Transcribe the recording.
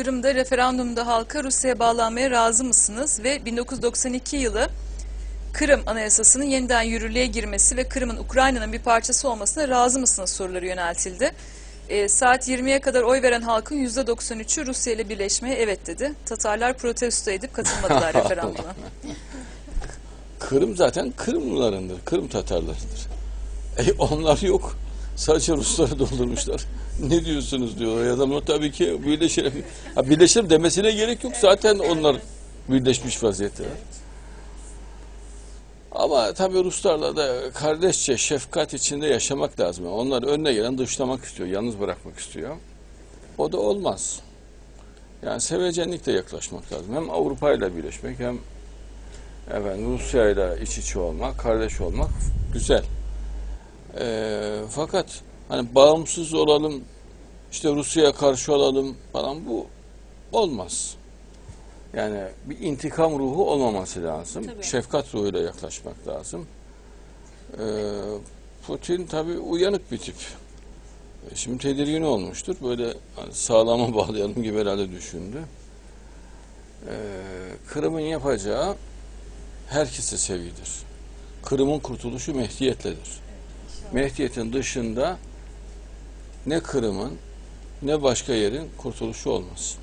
Kırım'da referandumda halka Rusya'ya bağlanmaya razı mısınız? Ve 1992 yılı Kırım Anayasası'nın yeniden yürürlüğe girmesi ve Kırım'ın Ukrayna'nın bir parçası olmasına razı mısınız soruları yöneltildi. E, saat 20'ye kadar oy veren halkın %93'ü Rusya ile birleşmeye evet dedi. Tatarlar protesto edip katılmadılar referanduma. Kırım zaten Kırımlılarındır, Kırım Tatarlarıdır. E, onlar yok. Sadece Rusları doldurmuşlar. ne diyorsunuz diyorlar. Adamlar tabii ki birleşelim. Ha, birleşelim demesine gerek yok. Zaten onlar birleşmiş vaziyette. Ama tabii Ruslarla da kardeşçe, şefkat içinde yaşamak lazım. Onlar önüne gelen dışlamak istiyor, yalnız bırakmak istiyor. O da olmaz. Yani sevecenlikle yaklaşmak lazım. Hem Avrupa ile birleşmek hem efendim Rusya ile iç içe olmak, kardeş olmak güzel. Ee, fakat hani bağımsız olalım, işte Rusya'ya karşı olalım falan bu olmaz. Yani bir intikam ruhu olmaması lazım. Tabii. Şefkat ruhuyla yaklaşmak lazım. Ee, Putin tabii uyanık bir tip. E, Şimdi tedirgin olmuştur. Böyle hani sağlama bağlayalım gibi herhalde düşündü. Ee, Kırım'ın yapacağı herkese sevidir. Kırım'ın kurtuluşu Mehdiyet'ledir. Mehdiyet'in dışında ne Kırım'ın ne başka yerin kurtuluşu olmaz.